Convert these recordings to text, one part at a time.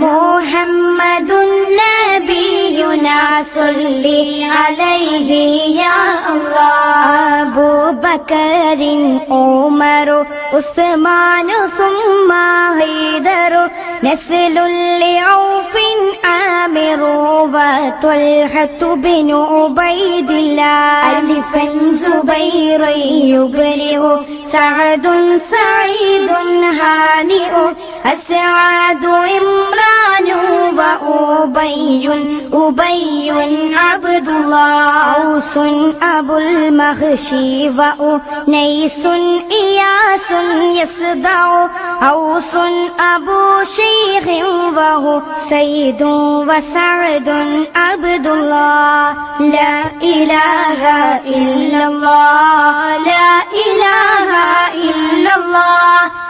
محمد نبينا صل عليه. بكر عمر عثمان ثم هيدر نسل لعوف عامر وطلحة بن عبيد الله. ألفا زبير يبرئ سعد سعيد هانئ أسعد عمران وأبي أبي عبد الله أوس أبو المغشي وأنيس إياس يصدع أوس أبو شيخ وهو سيد وسعد عبد الله. لا إله إلا الله لا إله إلا الله.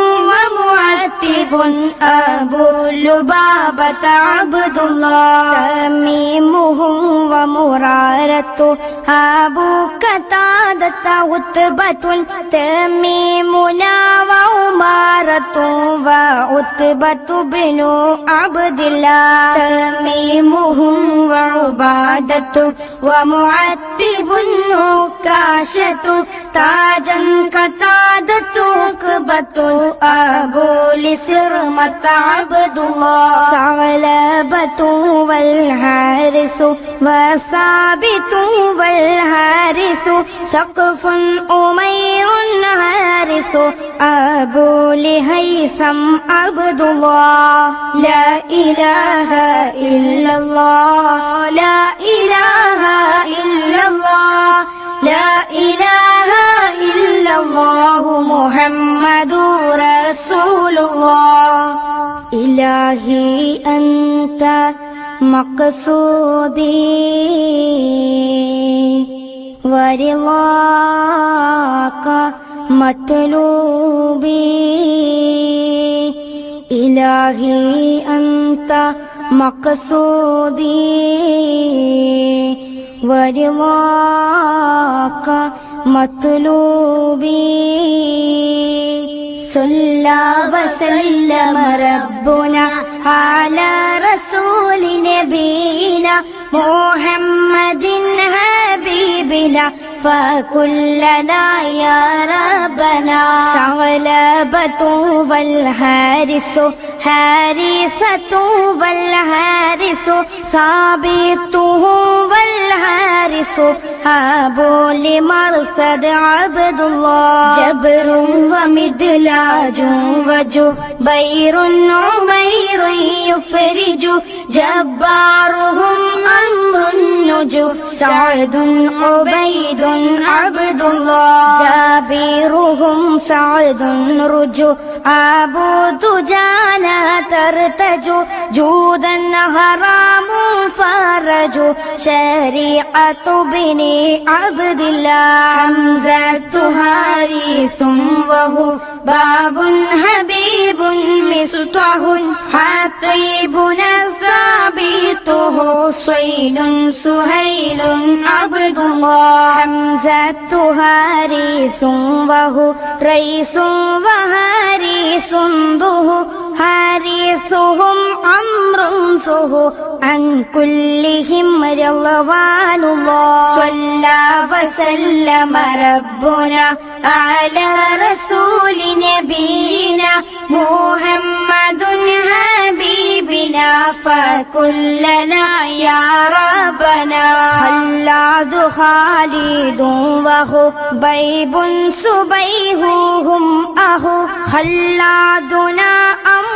ومعتب أبو لبابة عبد الله تميمه ومرارة أبو قتادة عتبة تميمنا وعمارة وعتبة بن عبد الله تميمهم وعبادة ومعتب عكاشة تاجا قتادة عقبة أبو لسرمة عبد الله ثعلبة والحارث وثابت والحارث سقف أمير حارث أبو لهيثم عبد الله لا إله إلا الله. لا إله إلا الله. لا إله إلا الله. محمد رسول الله. إلهي أنت مقصودي. ورضاك مطلوبي إلهي أنت مقصودي ورضاك مطلوبي صلى وسلم ربنا على رسول نبينا محمد vela فكلنا يا ربنا. ثعلبة والحارس حارثة والحارس ثابته والحارس. أبو لمرصد عبد الله جبر ومدلاج وجبير عمير يفرج. جبارهم أمر النجو. سعد عبيد عبد الله جابرهم سعد رجو. أبو دجانا ترتجو. جودا حرام فرج شريعة بني عبد الله حمزة هاريث وهو باب حبيب مصطح حطيبنا ثابته صيد سهيل عبد الله حمزة هاريث وهو ريس وهاريس ذه حارثهم أمر سه عن كلهم رضوان الله. صلى وسلم ربنا على رسول نبينا محمد حبيبنا. فكلنا يا ربنا. خلاد خالد وخبيب سبيههم أهو. خلادنا أمر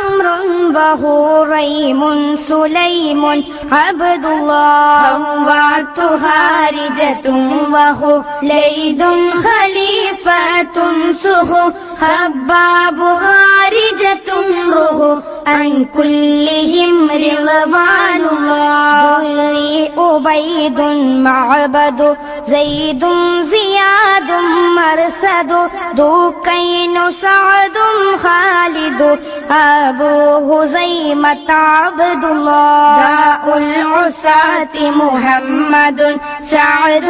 وهو ريم سليم عبد الله خوات خارجة وهو ليد خليفة سهو خباب خارجة روح عن كلهم رضوان الله. ذري أبيد معبد زيد زياد مرثد دوكين سعد خالد أبو هزيمة عبد الله داء العساة محمد سعد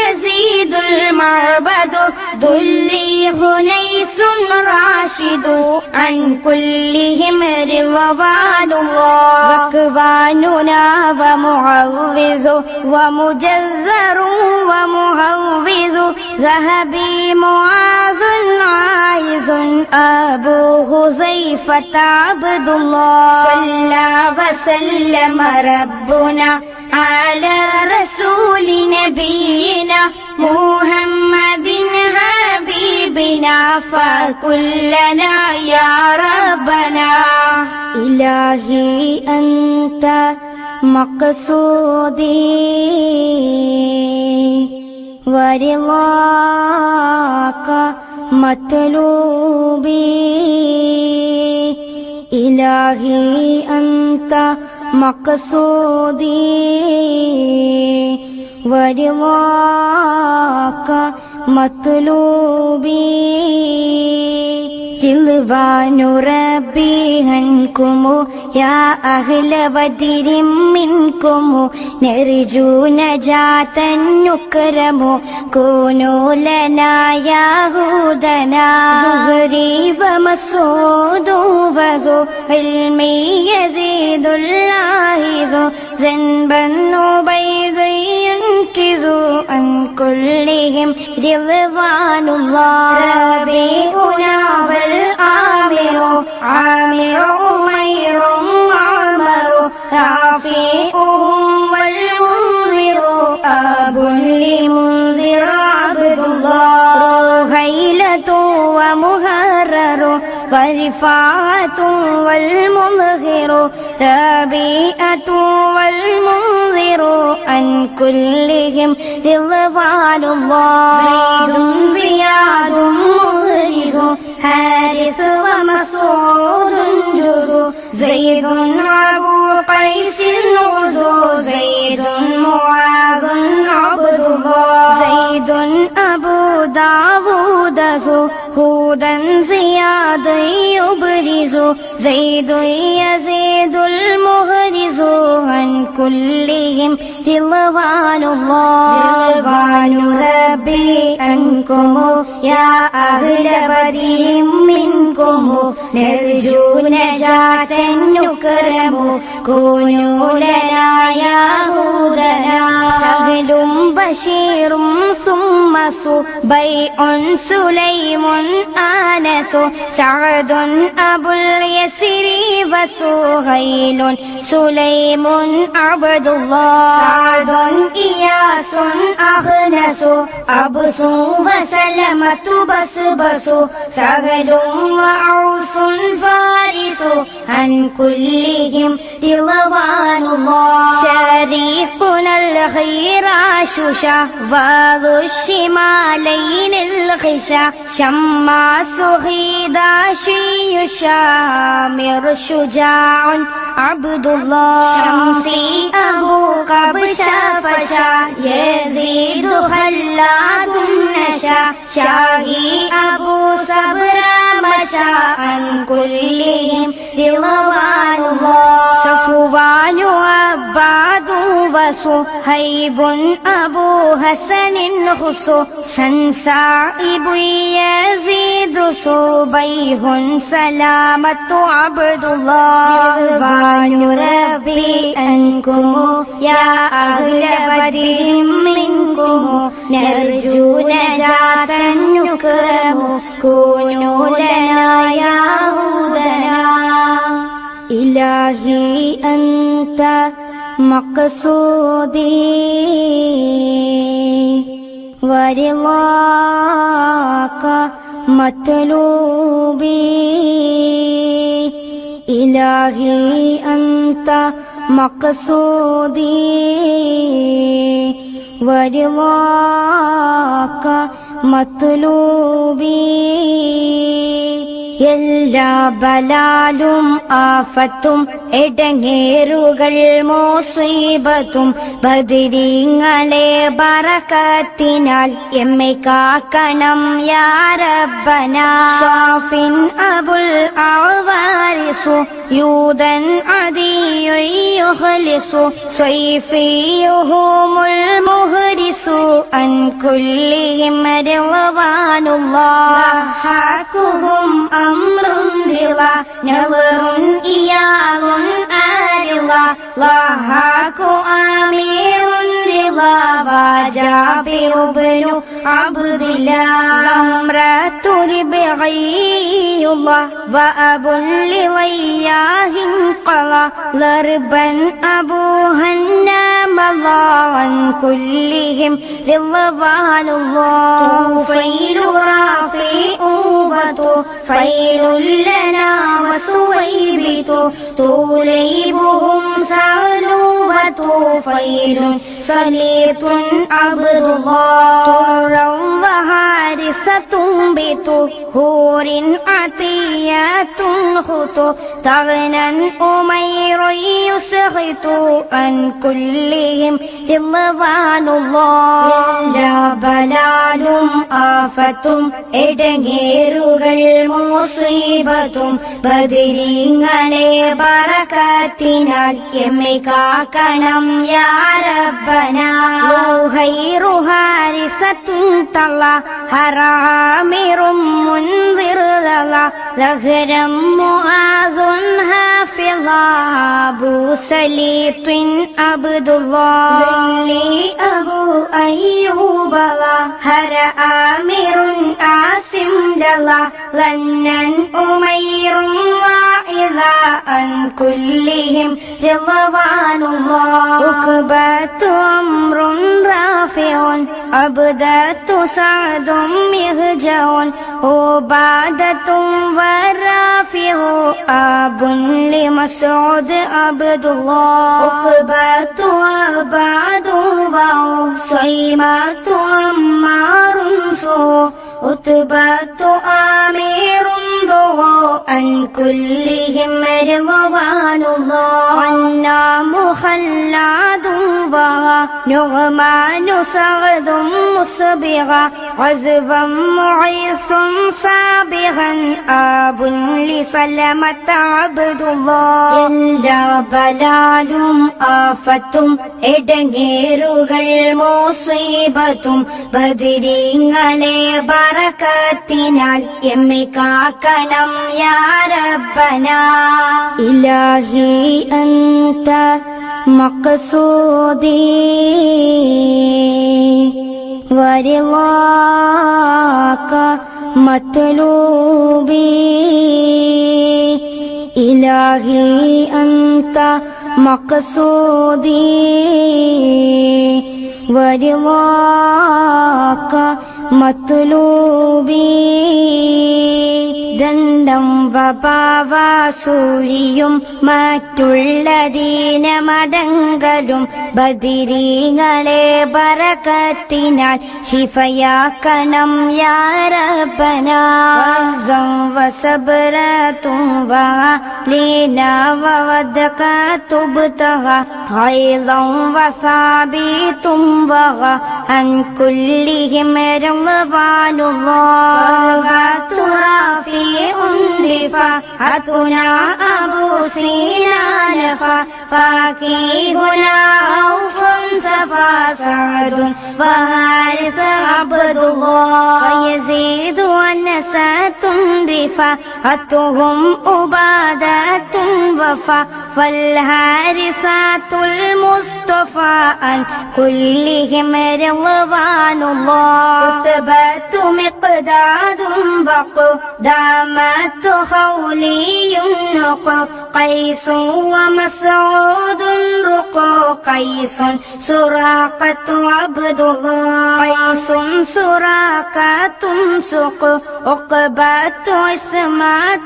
يزيد المعبد. ذلي هنيس راشد عن كلهم رضوان الله. ركباننا ومعوذ ومجذر ومعوذ. ذهبي معاذ عايذ أبو حذيفة عبد الله. صلى وسلم ربنا على رسول نبينا محمد حبيبنا فكلنا يا ربنا. إلهي أنت مقصودي ورضاك مطلوبي. إلهي أنت മക്കസൂദീ വരുവാക്ക മത്തുലൂബീ ചിൽവാനുറബീഹൻകുമു യാ അഖിലവതിരിം മിൻകുമു നെറിജൂ നജാതൻ നുക്രമു കൂനൂലനായാഹൂദന ഗരീവ മസൂദൂ വസു ഇൽമി യസീദുള്ള ذنبا عبيد ينكز عن كلهم رضوان الله. ربيعنا والآمر عامر أمير عمر رافيهم والمنذر أب لمنذر عبد الله. رهيلة ومهرر ورفاعة والمظهر ربيئة والمنذر عن كلهم رضوان الله. زيد زياد مغرز حارث ومسعود جزو. زيد أبو قيس داود زو هودا زياد يبرز زيد يزيد المهرز عن كلهم رضوان الله رضوان ربي عنكم يا أهل بدر منكم نرجو نجاة نكرم كونوا لنا يا هودنا سهل بشير ثم بيع سليم آنس. سعد أبو اليسر وسهيل. سليم عبد الله. سعد إياس أخنس أبس وسلمة بسبس. سهل وعوس فارس. عن كلهم رضوان الله. شريفنا الخيراش شهوار الشمالين الغشا شماس خيداشي شامر شجاع عبد الله شمسي أبو قبشة فشا يزيد خلاد نشا شاهي أبو صبر مشى عن كلهم رضوان الله صفوان عباد وصهيب أبو حسن خصو سنسائب يزيد صبيه سلامة عبد الله رضوان ربي أنكم يا أهل بدر منكم نرجو نجاة نكرم كونوا لنا يا هود إلهي أنت مقصودي ورضاك مطلوبي إلهي أنت مقصودي ورضاك مطلوبي എല്ലാ ബലാലും ആഫത്തും എടങ്ങേറുകൾ മോസ്വീപത്തും ബദിരിങ്ങളെ ബറക്കത്തിനാൽ എമ്മെ കാക്കണം യാരബനാഫിൻ അബുൽ ആവാരിസു യൂതൻ അതിയൊയ്യുഹലിസു സ്വൈഫിയുഹുമുൽ മുഹ്രിസു അൻ أمر رضا نظر إياه آرضا ضحاك أمير رضا وجابر بن عبد الله زمرة ربعي الله وأب لغياه قضى ضربا أبوها النام الله عن كلهم رضوان الله طوفيل رافئ وطوفيل لنا وسويبت توليبهم سالوا وطوفيل سليط عبد الله طرا وهارسة بت هور عطيات خطو تغنى أمير يسخط عن كلهم رضوان الله എല്ലാ ബലാലും ആഫത്തും എടങ്ങേറുകൾ മോസീബത്തും ബദിരിങ്ങളെ ബറക്കത്തിനാൽ എമ്മെ കാക്കണം യാരബന ഹാരിസത്തും തള്ള ഹറാമിറും മുൻതിറുതല ലഹരം മുആദുൻ الله أبو سليط عبد الله لي أبو أيوب الله هر آمر عاصم الله لنن امير وإذا أن كلهم رضوان الله أكبت أمر عبدة سعد مهجع عبادة ورافع أب لمسعود عبد الله عقبة عباد صيمة عمار سوء عتبة آمير ضوء عن كلهم رضوان الله عنا مخلد بغى نغمان سعد مصبغا عزبا معيص سابغا آب لسلمة عبد الله എല്ലാ ബലാലും ആഫത്തും എടങ്ങേറുകൾ മോസീബത്തും ബദിരിങ്ങളെ ബറക്കത്തിനാൽ എമ്മെ കാക്കണം യാരബന ഇലാഹി അന്ത മഖസൂദി വരിവാക മത്ലൂബി إلهي أنت مقصودي ورضاك മത്തുലൂബി ദണ്ഡം വപാവാസൂരിയും മറ്റുള്ള ദീനമടങ്കലും ബദിരീങ്ങളെ ബറക്കത്തിനാൽ ശിഫയാക്കണം യാരപ്പന വസബറത്തും ലീന വവദകത്തുബ്തഹ ഐദം വസാബിതും വഗ അൻ കുല്ലിഹിം رضوان الله فا حتنا أبو سنان فكيفنا أوف سفا سعد فهارث عبد الله. ويزيد ونسات رفا حتهم أبادات وفا. فالهارثات المصطفى أن كلهم رضوان الله. كتبت مقداد بقو دامت خولي نقو قيس ومسعود رقو قيس سراقة عبد الله. قيس سراقة سق. عقبة اسمة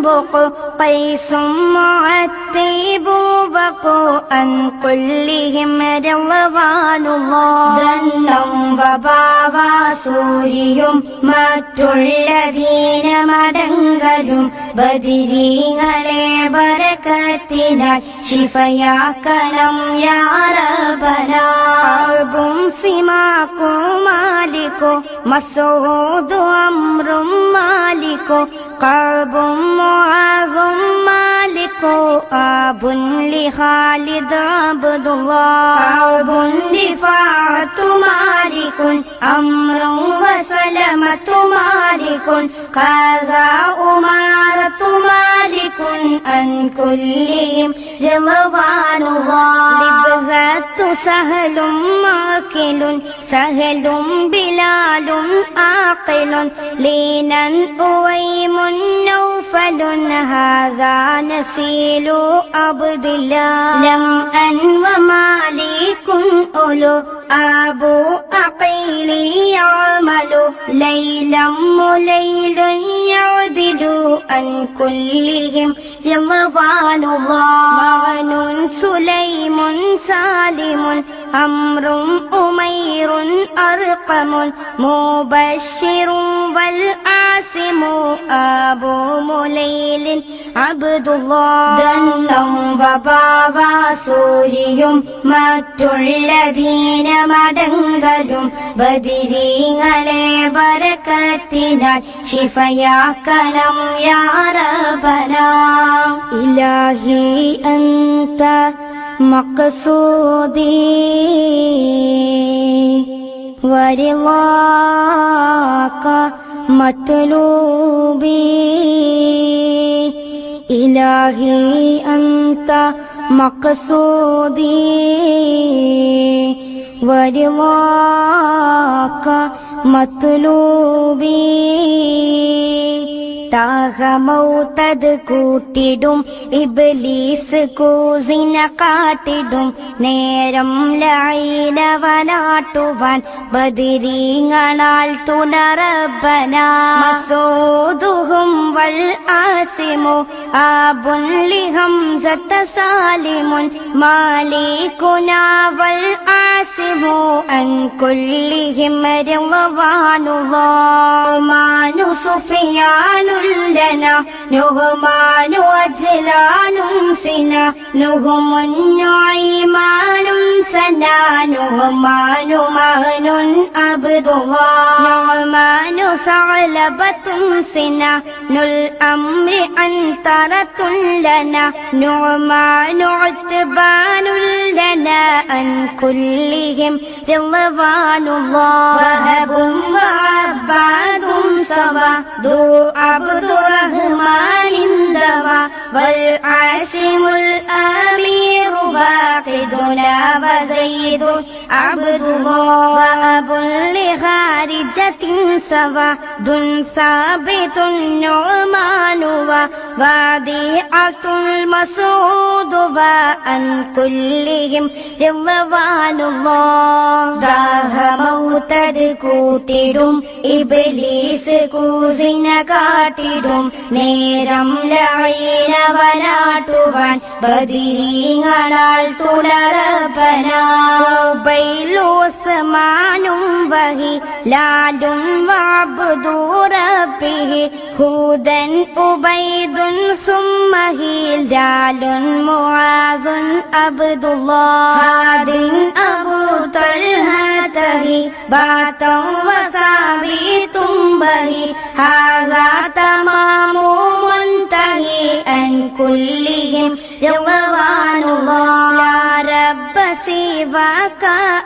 بق. قيس معتيب بقو أن كلهم رضوان الله. دنهم بابا سوريهم. مات الذين مدنقلهم. ബദിരീങ്ങളെ ബരക്കത്തിനാൽ ശിഫയാക്കണം യാറബനാബും സിമാക്കോ മാലിക്കോ മസോദു അമ്രും മാലിക്കോ കബും മുആവും മാലിക്കോ ആബുൻ ലിഖാലിദ് അബ്ദുല്ലാഹ് കഅബുൻ ലിഫാത്തു മാലിക്കുൻ അമ്രും তোমার ഖാസാ ഉമാറത്തു മാലിക്കുൻ അൻ കുല്ലിഹിം ജലവാനുല്ലാഹ് ലിബ്സത്തു സഹലും മാക്കിലുൻ സഹലും ബിലാലും ആഖിലുൻ ലീനൻ ഉവൈമുൻ നൗഫലുൻ ഹാദാ നസീലു അബ്ദില്ലാഹ് ലം അൻ വമാലിക്കുൻ ഉലു അബു അഖീലി യഅമലു ലൈലം عليهم يلا فعل الله. معن سليم سالم أمر أمير أرقم مبشر والأمر വൽ ആസിമു അബു മുലൈലിൻ അബ്ദുല്ലാഹ് ദണ്ണം വബാവാസൂരിയും മറ്റുള്ള ദീനമടങ്കലും ബദിരീങ്ങളെ ബരക്കത്തിനാൽ ശിഫയാക്കണം യാറബന ഇലാഹി അന്ത مقصودي ورضاك مطلوبي إلهي أنت مقصودي ورضاك مطلوبي താഹമൗത്തത് കൂട്ടിടും ഇബ്ലീസ് കൂസിന കാട്ടിടും. നേരം ലൈനവനാട്ടുവാൻ ബദിരീങ്ങളാൽ തുണറബന മസൂദുഹും വൽ ആസിമു ആബുൻ ലിഹംസത്ത സാലിമുൻ മാലികുനാ വൽ ആസിമു അൻ കുല്ലിഹിം റളവാനുള്ളാഹ് സുഫിയാനു لنا نغمان وجلان سنا نهم نعيمان سنا نغمان مهن عبد الله نعمان ثعلبة سنا الأمر أنترة لنا. نعمان عتبان لنا عن كلهم رضوان الله. وهب وعباد سوا ذو عبد الرحمن دوا والعاصم الأمير باقدنا وزيد عبد الله وأب لخارجة سوا دن ثابت النعمان ووادعة المسعود وأن كلهم رضوان الله ദാഹമൗത്തത് കൂട്ടിടും ഇബ്ലീസ് കൂസിന കാട്ടിടും. നേരം ലൈനവനാട്ടുവാൻ ബദിരീങ്ങളാൽ തുണറബനാബൈലോസ്മാനും വഹി ലാലും വാബുദൂറബിഹി ഹൂദൻ ഉബൈദുൻ സുമ്മഹീൽ ജാലുൻ മുആദുൻ അബ്ദുല്ലാഹിൻ അബൂ أنتهي باتا وسامي تنبهي هذا تمام منتهي أن كلهم جوان الله يا رب سواك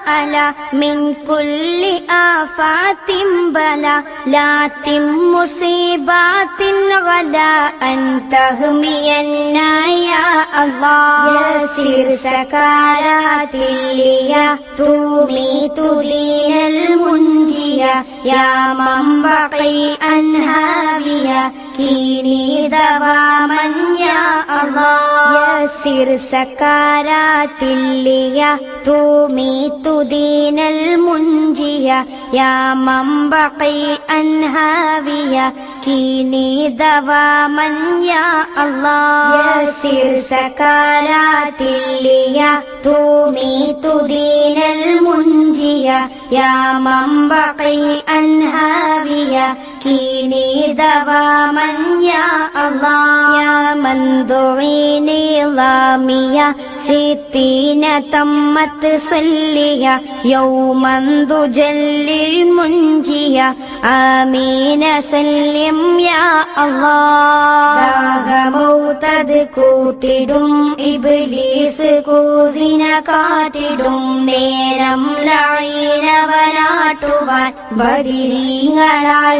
ألا من كل آفات بلا لا تم مصيبات ولا أن تهمينا يا الله يسر سكرات اللي تميت دين المنجية يا من بقي أنهابيا كيني دواما يا الله يسر سكارات الليا تميت دين المنجية يا من بقي أنهابيا كيني دواما يا الله يسر سكارات الليا تميت دين المنجية يا من بقي أنهابيا كيني دواما يا الله يا من دعيني ظامية ستين تمت صلية يوما تجل المنجية آمين سلم يا الله ദാഹമൗത്തത് കൂട്ടിടും ഇബ്ലീസ് കൂസിന കാട്ടിടും നേരം ലൈനവനാട്ടുവാൻ ബദിരീങ്ങളാൽ